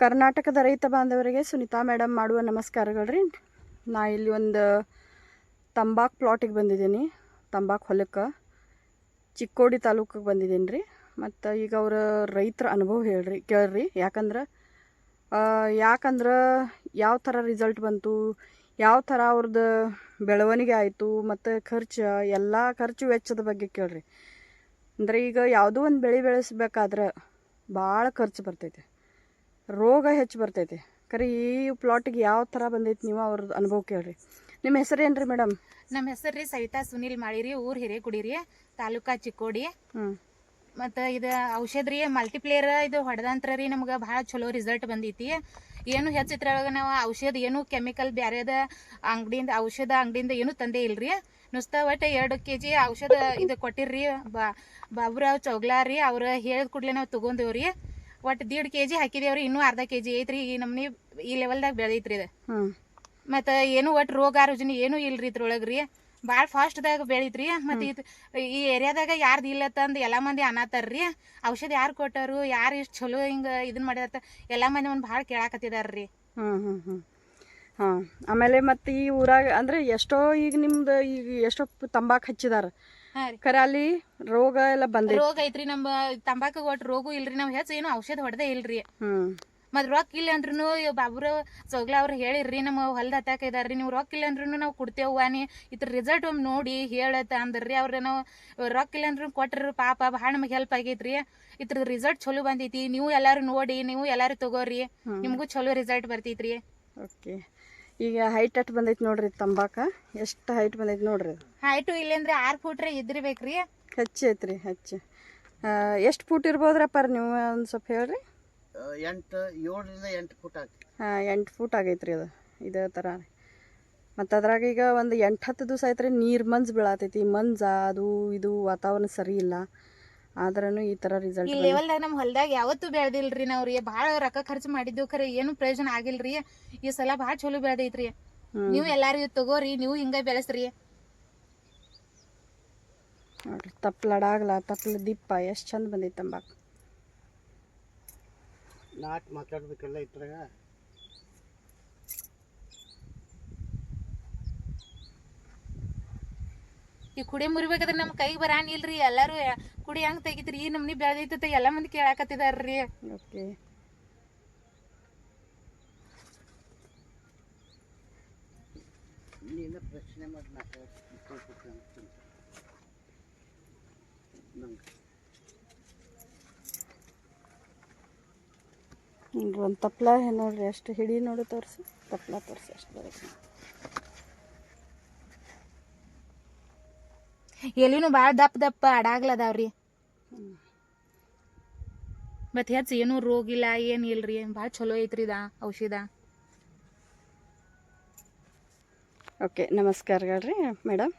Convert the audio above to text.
ಕರ್ನಾಟಕದ ರೈತ ಬಾಂಧವರಿಗೆ ಸುನೀತಾ ಮೇಡಮ್ ಮಾಡುವ ನಮಸ್ಕಾರಗಳು ರೀ ನಾ ಇಲ್ಲಿ ಒಂದು ತಂಬಾಕು ಪ್ಲಾಟಿಗೆ ಬಂದಿದ್ದೀನಿ. ತಂಬಾಕು ಹೊಲಕ್ಕೆ. ಚಿಕ್ಕೋಡಿ ತಾಲೂಕಿಗೆ ಬಂದಿದ್ದೀನಿ ರೀ ಮತ್ತು ಈಗ ಅವರ ರೈತರ ಅನುಭವ ಹೇಳ್ರಿ, ಕೇಳ್ರಿ. ಯಾಕಂದ್ರೆ ಯಾಕಂದ್ರೆ ಯಾವ ಥರ ರಿಸಲ್ಟ್ ಬಂತು, ಯಾವ ಥರ ಅವ್ರದ್ದು ಬೆಳವಣಿಗೆ ಆಯಿತು, ಮತ್ತು ಖರ್ಚು, ಎಲ್ಲ ಖರ್ಚು ವೆಚ್ಚದ ಬಗ್ಗೆ ಕೇಳ್ರಿ. ಅಂದರೆ ಈಗ ಯಾವುದೋ ಒಂದು ಬೆಳೆ ಬೆಳೆಸ್ಬೇಕಾದ್ರೆ ಭಾಳ ಖರ್ಚು ಬರ್ತೈತೆ. ರೋಗ ಹೆಚ್ಚು ಬರ್ತೈತೆ. ಖರೆ ಈ ಪ್ಲಾಟ್ಗೆ ಯಾವ ಥರ ಬಂದೈತೆ ನೀವು ಅವ್ರದ್ದು ಅನುಭವ ಕೇಳ್ರಿ. ನಿಮ್ಮ ಹೆಸರು ಏನು ರೀ ಮೇಡಮ್ ನಮ್ಮ ಹೆಸರು ರೀ ಸವಿತಾ ಸುನಿಲ್ ಮಾಡಿರಿ ಊರ್ ಹಿರೇಗುಡಿ ರೀ ತಾಲೂಕಾ ಚಿಕ್ಕೋಡಿ. ಹ್ಞೂ ಮತ್ತು ಇದು ಔಷಧ ರೀ ಮಲ್ಟಿಪ್ಲೇಯರ್ ಇದು ಹೊಡೆದಂತ್ರ ರೀ ನಮ್ಗೆ ಭಾಳ ಚಲೋ ರಿಸಲ್ಟ್ ಬಂದೈತಿ. ಏನು ಹೆಚ್ಚು ಇದ್ರೊಳಗೆ ನಾವು ಔಷಧ ಏನು ಕೆಮಿಕಲ್ ಬ್ಯಾರೆದ ಅಂಗಡಿಯಿಂದ ಔಷಧ ಅಂಗಡಿಯಿಂದ ಏನು ತಂದೇ ಇಲ್ರಿ. ನುಸ್ತ ಒಟ್ಟು ಎರಡು ಕೆ ಜಿ ಔಷಧ ಇದು ಕೊಟ್ಟಿರ್ರಿ ಬಾ ಬಾಬುರಾವ್ ಚೌಗ್ಲಾರಿ ಅವ್ರು ಹೇಳಿದ ಕೂಡಲೇ ನಾವು ತೊಗೊಂಡೇವ್ರಿ. ಒಟ್ಟು ದೀಡ್ ಕೆ ಜಿ ಹಾಕಿದೇವ್ರಿ ಇನ್ನೂ ಅರ್ಧ ಕೆ ಜಿ ಐತ್ರಿ ಈ ನಮ್ನಿ ಈ ಲೆವೆಲ್ದಾಗ ಬೆಳೆದೈತ್ರಿ ಇದು. ಮತ್ತೆ ಮತ್ತು ಏನು ಒಟ್ಟು ರೋಗ ರುಜಿನ ಏನೂ ಇಲ್ರಿ ಇದ್ರೊಳಗೆ ರೀ ಭಾಳ ಫಾಸ್ಟ್ದಾಗ ಬೆಳೀತ್ರಿ. ಮತ್ತು ಇದು ಈ ಏರಿಯಾದಾಗ ಯಾರ್ದು ಇಲ್ಲ ತಂದು ಎಲ್ಲ ಮಂದಿ ಅನ್ನತ್ತಾರ್ರಿ ಔಷಧ ಯಾರು ಕೊಟ್ಟರು ಯಾರು ಇಷ್ಟು ಚಲೋ ಹಿಂಗೆ ಇದನ್ನ ಮಾಡ್ಯಾರ ಎಲ್ಲ ಮಂದಿ ಒಂದು ಭಾಳ ಕೇಳಾಕತ್ತಿದಾರ್ರಿ. ಹ್ಞೂ ಹ್ಞೂ ಹ್ಞೂ ಹಾಂ. ಆಮೇಲೆ ಮತ್ತೆ ಈ ಊರಾಗ ಅಂದ್ರೆ ಎಷ್ಟೋ ಈಗ ನಿಮ್ದು ಈಗ ಎಷ್ಟೋ ತಂಬಾಕು ಹಚ್ಚಿದಾರ. ಖರ ಅಲ್ಲಿ ರೋಗ ಎಲ್ಲ ಬಂದ್ ರೋಗ ಐತ್ರಿ ನಮ್ಮ ತಂಬಾಕು ಒಟ್ಟು ರೋಗ ಇಲ್ರಿ ನಾವು ಹೆಚ್ಚು ಏನು ಔಷಧ ಹೊಡೆದೇ ಇಲ್ರಿ. ಹ್ಮ್. ಮತ್ ರೊಕ್ಕ ಇಲ್ಲ ಅಂದ್ರೂ ಬಾಬುರ ಸೋಗ್ಲ ಅವ್ರು ಹೇಳಿರ್ರಿ ನಮ್ಮ ಹೊಲ್ದ ಹತ್ತಾಕ ಇದಾರ್ರಿ ನೀವು ರೊಕ್ಕ ಇಲ್ಲ ಅಂದ್ರೂ ನಾವು ಕೊಡ್ತೇವ ವಾನಿ ಇದ್ರ ರಿಸಲ್ಟ್ ಒಮ್ಮೆ ನೋಡಿ ಹೇಳತ್ತ ಅಂದ್ರಿ ಅವ್ರ ನಾವು ರೊಕ್ಕ ಇಲ್ಲ ಅಂದ್ರೂ ಕೊಟ್ರ ಪಾಪ ಭಾಳ ನಮಗೆ ಹೆಲ್ಪ್ ಆಗೈತ್ರಿ. ಇದ್ರ ರಿಸಲ್ಟ್ ಚಲೋ ಬಂದೈತಿ ನೀವು ಎಲ್ಲಾರು ನೋಡಿ ನೀವು ಎಲ್ಲಾರು ತಗೋರಿ ನಿಮಗೂ ಚಲೋ ರಿಸಲ್ಟ್ ಬರ್ತೈತ್ರಿ. ಓಕೆ. ಈಗ ಹೈಟ್ ಅಟ್ ಬಂದೈತೆ ನೋಡ್ರಿ ತಂಬಾಕ? ಎಷ್ಟು ಹೈಟ್ ಬಂದೈತೆ ನೋಡ್ರಿ ಅದು? ಹೈಟು ಇಲ್ಲಂದ್ರೆ ಆರು ಫೂಟ್ರೆ ಇದ್ರಿಬೇಕ್ರಿ. ಹೆಚ್ಚು ಐತ್ರಿ ಹಚ್ಚಿ. ಎಷ್ಟು ಫೂಟ್ ಇರ್ಬೋದ್ರಪ್ಪ ನೀವು ಒಂದು ಸ್ವಲ್ಪ ಹೇಳ್ರಿ? ಎಂಟು ಏಳರಿಂದ ಎಂಟು ಫುಟ್ ಆಗಿ ಹಾಂ ಎಂಟು ಫೂಟ್ ಆಗೈತ್ರಿ ಅದು. ಇದೇ ಥರ ಮತ್ತು ಅದ್ರಾಗ ಈಗ ಒಂದು ಎಂಟು ಹತ್ತು ದಿವಸ ಆಯ್ತು ರೀ ನೀರು ಮಂಜು ಬೀಳತೈತಿ. ಮಂಜ ಅದು ಇದು ವಾತಾವರಣ ಸರಿ ಇಲ್ಲ. ಆದ್ರೂ ಈ ತರ ಈ ರಿಸಲ್ಟ್ ಲೆವೆಲ್ದಾಗ ನಮ್ಮ ಹೊಲದಾಗ ಯಾವತ್ತೂ ಬೆಳೆದಿಲ್ರಿ ನಾವು ರೀ. ಭಾಳ ರೊಕ್ಕ ಖರ್ಚು ಮಾಡಿದ್ದು ಖರೆ ಏನು ಪ್ರಯೋಜನ ಆಗಿಲ್ರಿ. ಈ ಸಲ ಭಾಳ ಚಲೋ ಬೆಳೆದೈತ್ರಿ. ನೀವು ಎಲ್ಲಾರು ತಗೋರಿ ನೀವು ಹಿಂಗ ಬೆಳೆಸ್ರಿ. ನೋಡ್ರಿ ತಪ್ಪಲಡಾಗ್ಲ ತಪ್ಪಲ ದಿಪ್ಪ ಎಷ್ಟು ಚಂದ ಬಂದೈತೆ ತಂಬಾಕು. ನಾಟ್ ಮಾತಾಡ್ಬೇಕಲ್ಲ ಇದ್ರಾಗ. ಈ ಕುಡಿ ಮುರಿಬೇಕಾದ್ರೆ ನಮ್ಮ ಕೈಗೆ ಬರಾನಿಲ್ರಿ. ಎಲ್ಲಾರು ಕುಡಿ ಹೆಂಗ್ ತೆಗಿತ್ರಿ. ಈ ನಮ್ನಿ ಬೆಳೆದೈತ ಎಲ್ಲ ಮಂದಿ ಕೇಳಾಕತ್ತಿದಾರ್ರಿ. ಓಕೆ. ನೀನು ಪ್ರಶ್ನೆ ಮಾಡಿ ಒಂದು ತಪ್ಲ ನೋಡ್ರಿ. ಅಷ್ಟು ಹಿಡಿ ನೋಡಿ ತೋರಿಸಿ. ತಪ್ಲ ತೋರಿಸಿ. ಅಷ್ಟು ಬರುತ್ತೆ ಎಲಿನು ಭಾಳ ದಪ್ಪ ದಪ್ಪ ಅಡಾಗ್ಲದಾವ್ರಿ. ಮತ್ ಹೆಚ್ಚು ಏನು ರೋಗ ಇಲ್ಲ ಏನ್ ಇಲ್ರಿ ಭಾಳ ಚಲೋ ಐತ್ರಿ ಇದ ಔಷಧ. Okay ನಮಸ್ಕಾರಗಳ್ರಿ madam